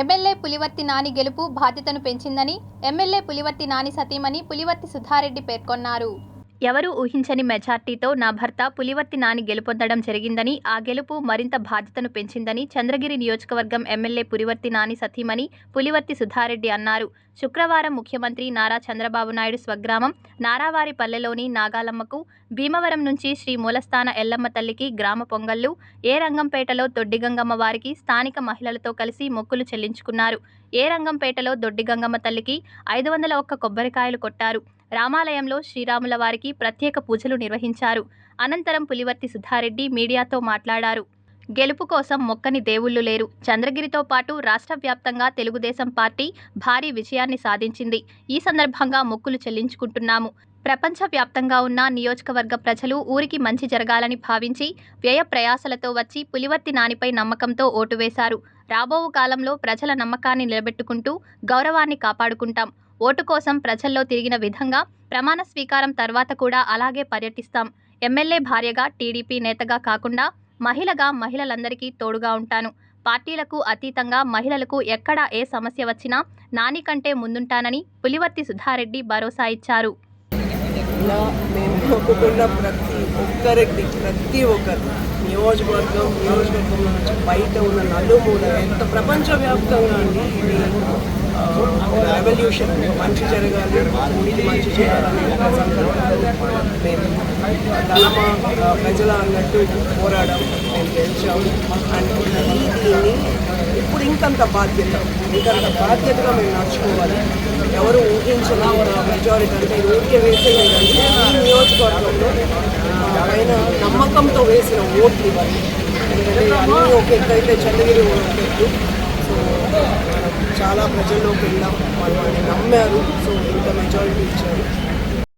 MLA Pulivarthi Nani గెలుపు బాధ్యతను పెంచిందని MLA Pulivarthi Nani సతీమణి పులివర్తి సుధారెడ్డి పేర్కొన్నారు. ఎవరూ ఊహించని మెజార్టీతో నా భర్త పులివర్తి నాని గెలుపొందడం జరిగిందని ఆ గెలుపు మరింత బాధ్యతను పెంచిందని చంద్రగిరి నియోజకవర్గం ఎమ్మెల్యే పులివర్తి నాని సతీమణి పులివర్తి సుధారెడ్డి అన్నారు. శుక్రవారం ముఖ్యమంత్రి నారా చంద్రబాబు నాయుడు స్వగ్రామం నారావారిపల్లెలోని నాగాలమ్మకు భీమవరం నుంచి శ్రీ మూలస్థాన ఎల్లమ్మ తల్లికి గ్రామ పొంగళ్ళు ఏ రంగంపేటలో దొడ్డిగంగమ్మ వారికి స్థానిక మహిళలతో కలిసి మొక్కులు చెల్లించుకున్నారు. ఏ రంగంపేటలో దొడ్డిగంగమ్మ తల్లికి ఐదు వందల ఒక్క కొబ్బరికాయలు కొట్టారు. రామాలయంలో శ్రీరాముల వారికి ప్రత్యేక పూజలు నిర్వహించారు. అనంతరం పులివర్తి సుధారెడ్డి మీడియాతో మాట్లాడారు. గెలుపు కోసం మొక్కని దేవుళ్ళు లేరు. చంద్రగిరితో పాటు రాష్ట్ర వ్యాప్తంగా తెలుగుదేశం పార్టీ భారీ విజయాన్ని సాధించింది. ఈ సందర్భంగా మొక్కులు చెల్లించుకుంటున్నాము. ప్రపంచ వ్యాప్తంగా ఉన్న నియోజకవర్గ ప్రజలు ఊరికి మంచి జరగాలని భావించి వ్యయ ప్రయాసలతో వచ్చి పులివర్తి నానిపై నమ్మకంతో ఓటు వేశారు. రాబో కాలంలో ప్రజల నమ్మకాన్ని నిలబెట్టుకుంటూ గౌరవాన్ని కాపాడుకుంటాం. ఓటు కోసం ప్రజల్లో తిరిగిన విధంగా ప్రమాణ స్వీకారం తర్వాత కూడా అలాగే పర్యటిస్తాం. ఎమ్మెల్యే భార్యగా టీడీపీ నేతగా కాకుండా మహిళగా మహిళలందరికీ తోడుగా ఉంటాను. పార్టీలకు అతీతంగా మహిళలకు ఎక్కడ ఏ సమస్య వచ్చినా నాని కంటే ముందుంటానని పులివర్తి సుధారెడ్డి భరోసా ఇచ్చారు. మేము మొక్కుకున్న ప్రతి ఒక్కరికి ప్రతి ఒక్కరు నియోజకవర్గం నియోజకవర్గంలో నుంచి బయట ఉన్న నలుమూల ఎంత ప్రపంచవ్యాప్తంగా అండి ఇది రెవల్యూషన్ మంచి జరగాలి ఊరికి మంచి చేయాలని ఒక సంకల్పంతో మేము తలమ ప్రజల అన్నట్టు పోరాడడం మేము గెలిచాం అండ్ ఈ దీన్ని ఇప్పుడు ఇంకంత బాధ్యత ఇంకంత బాధ్యతగా మేము నడుచుకోవాలి. ఎవరు ఊహించిన మెజారిటీ అంటే ఊరికే వేసేయండి ఈ నియోజకవర్గంలో ఆయన నమ్మకంతో వేసిన ఓట్లు ఇవ్వాలి ఎందుకంటే అన్నీ ఒక ఎక్కడైతే చంద్రగిరి ఓట్లు చాలా ప్రజల్లోకి వెళ్ళాం వాళ్ళు వాళ్ళని నమ్మారు. సో ఇంత మెజారిటీ ఇచ్చారు.